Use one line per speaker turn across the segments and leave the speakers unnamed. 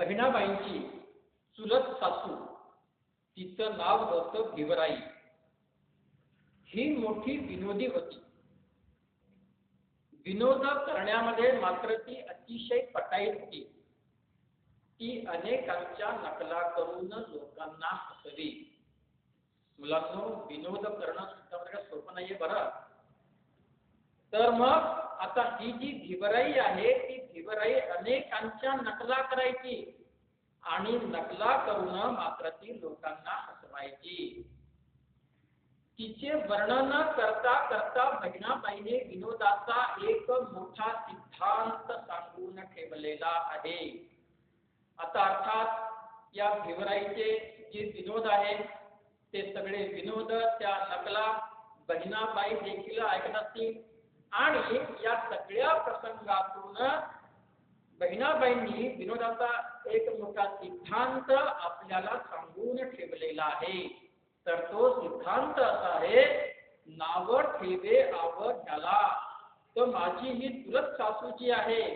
बहिणाबाईंची चुलत सासू तिचं नाव होतं भिवराई. ही मोठी विनोदी होती. विनोद करण्यामध्ये मात्र ती अतिशय पटाईत होती. ती अनेकांच्या नकला करून लोकांना हसवी मुलांनो विनोद करणं सुद्धा म्हणजे सोपं नाहीये बरं. तर मग आता ही जी भिवराई आहे ती भिवराई अनेकांच्या नकला करायची. आणि नकला करून मात्र ती लोकांना हसवायची. तिचे वर्णन करता करता बहिणाबाईने विनोदाचा एक मोठा सिद्धांत सांगून ठेवलेला आहे. आता अर्थात या भिवराईचे जे विनोद आहे ते सगळे विनोद त्या नकला बहिणाबाई देखील ऐकत असतील. आणि या सगळ्या प्रसंगातून बहिणाबाईंनी विनोदाचा एक मोठा सिद्धांत आपल्याला सांगून ठेवलेला आहे. तर तो सिद्धांत असा आहे नाव ठेवे आव झाला तर माझी ही चुलत सासूची आहे.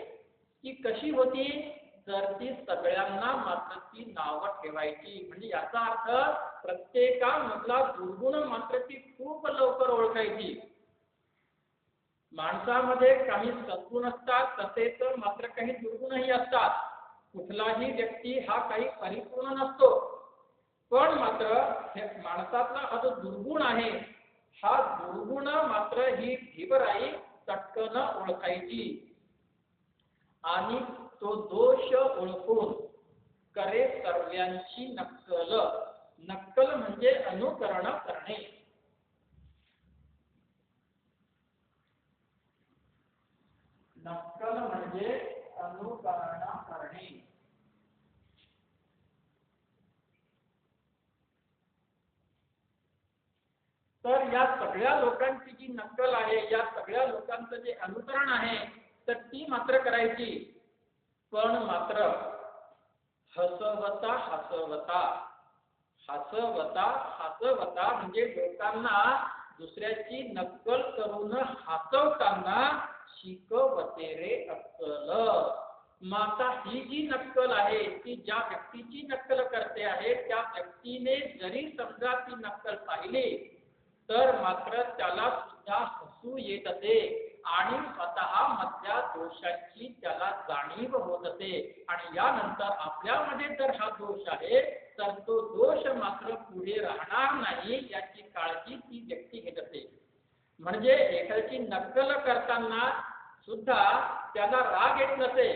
ती कशी होती? तर ती सगळ्यांना मात्र ती नाव ठेवायची. म्हणजे याचा अर्थ प्रत्येकामधला दुर्गुण मात्र ती खूप लवकर ओळखायची. माणसामध्ये काही सद्गुण असतात तसेच मात्र काही दुर्गुणही असतात. कुठलाही व्यक्ती हा काही परिपूर्ण नसतो. पण मात्र हे माणसातला हा जो दुर्गुण आहे हा दुर्गुण मात्र ही भीवराई चटकन ओळखायची. आणि तो दोष ओळखून करे सर्वांची नक्कल. नक्कल म्हणजे अनुकरण करणे. नक्कल म्हणजे अनुकरण करणे तर या सगळ्या लोकांची जी नक्कल आहे या सगळ्या लोकांचं जे अनुकरण आहे तर ती मात्र करायची. पण मात्र हसवता हसवता. हसवता हसवता म्हणजे लोकांना दुसऱ्याची नक्कल करून हसवताना शिकवते रे अक्कल। माता ही जी नक्कल आहे, ती ज्या व्यक्तीची नक्कल करते आहे, त्या व्यक्तीने जरी समजा ती नक्कल पाहिली, तर मात्र त्याला सुद्धा हसू येत असे आणि स्वतः मधल्या दोषांची त्याला जाणीव होत असे. आणि यानंतर आपल्यामध्ये जर हा दोष आहे, तर तो दोष मात्र पुढे राहणार नाही, याची काळजी ती व्यक्ती घेत असे. म्हणजे एखाद्याची नक्कल करताना सुद्धा त्याला राग येत नसे.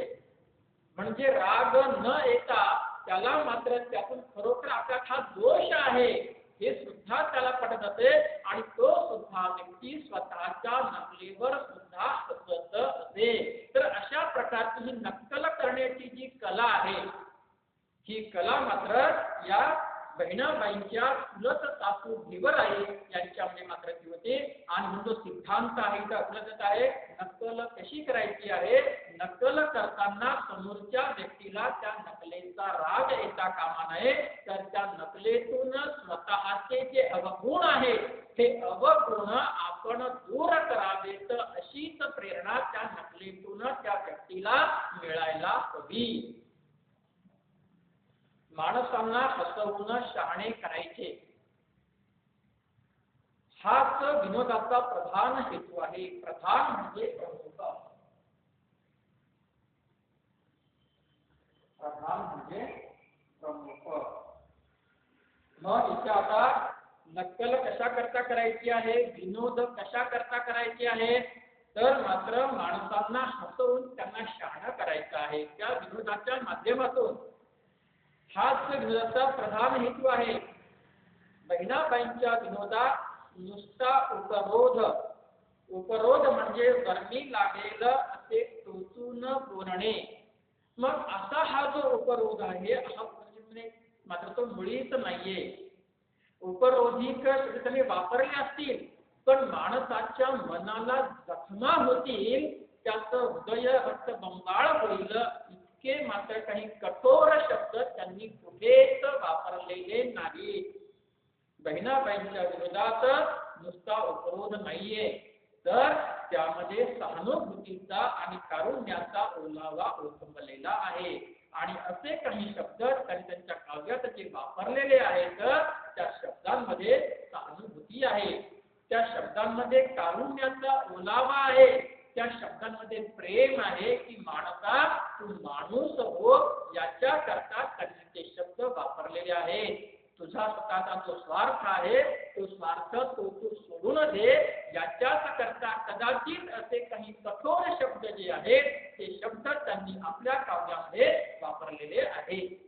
म्हणजे राग न येता त्याला मात्र त्यातून खरोखर आपल्यात हा दोष आहे. हे सुद्धा त्याला पटत असे आणि तो सुद्धा व्यक्ती स्वतःच्या नकलेवर सुद्धा हसत असे. तर अशा प्रकारची ही नक्कल करण्याची जी कला आहे ही कला मात्र या बहिणाबाईंच्या चुलत सासू भिवराई यांच्यामध्ये मात्र ती होते. आणि म्हणून जो सिद्धांत आहे इथं उपलब्ध आहे. नक्कल कशी करायची आहे? नक्कल करताना समोरच्या व्यक्तीला त्या नकलेचा राग येता कामा नये. तर त्या नकलेतून स्वतःचे जे अवगुण आहे हे अवगुण आपण दूर करावेत अशीच प्रेरणा त्या नकलेतून त्या व्यक्तीला मिळायला हवी. माणसांना हसवून शहाणे करायचे. हाच विनोदाचा प्रधान हेतू आहे. प्रधान म्हणजे प्रमुख प्रधान म्हणजे प्रमुख मग आता नक्कल कशा करता करायची आहे? विनोद कशा करता करायचे आहे? तर मात्र माणसांना हसवून त्यांना शहाणं करायचं आहे. त्या विनोदाच्या माध्यमातून हाच विनोदाचा प्रधान हेतू आहे. बहिणाबाईंच्या विनोदात नुसता उपरोध. उपरोध म्हणजे वर्मी लागेल असे टोचून बोलणे. मग असा हा जो उपरोध आहे हा म्हणजे मात्र तो मुळीच नाहीये. उपरोधिक शब्द वापरले असतील पण माणसाच्या मनाला जखमा होतील त्याचं हृदय रक्त बंबाळ होईल इतके मात्र काही कठोर शब्द त्यांनी कुठेच वापरलेले नाही बहिणाबाईंच्या विरोधात नुसता उपरोध नाहीये. तर त्यामध्ये सहानुभूतीचा आणि कारुण्याचा ओलावा ओसंबलेला आहे. आणि असे काही शब्द त्यांनी त्यांच्या काव्यात जे वापरलेले आहेत त्या शब्दांमध्ये सहानुभूती आहे. त्या शब्दांमध्ये कारुण्याचा ओलावा आहे. त्या शब्दांमध्ये प्रेम आहे की माणसा तू माणूस हो याच्या करता त्यांनी ते शब्द वापरलेले आहे तुझा जो स्वार्थ आहे तो स्वार्थ तो तू सोडून दे. याच्याच करता कदाचित असे काही कठोर शब्द जे आहेत ते शब्द त्यांनी आपल्या काव्यामध्ये वापरलेले आहेत.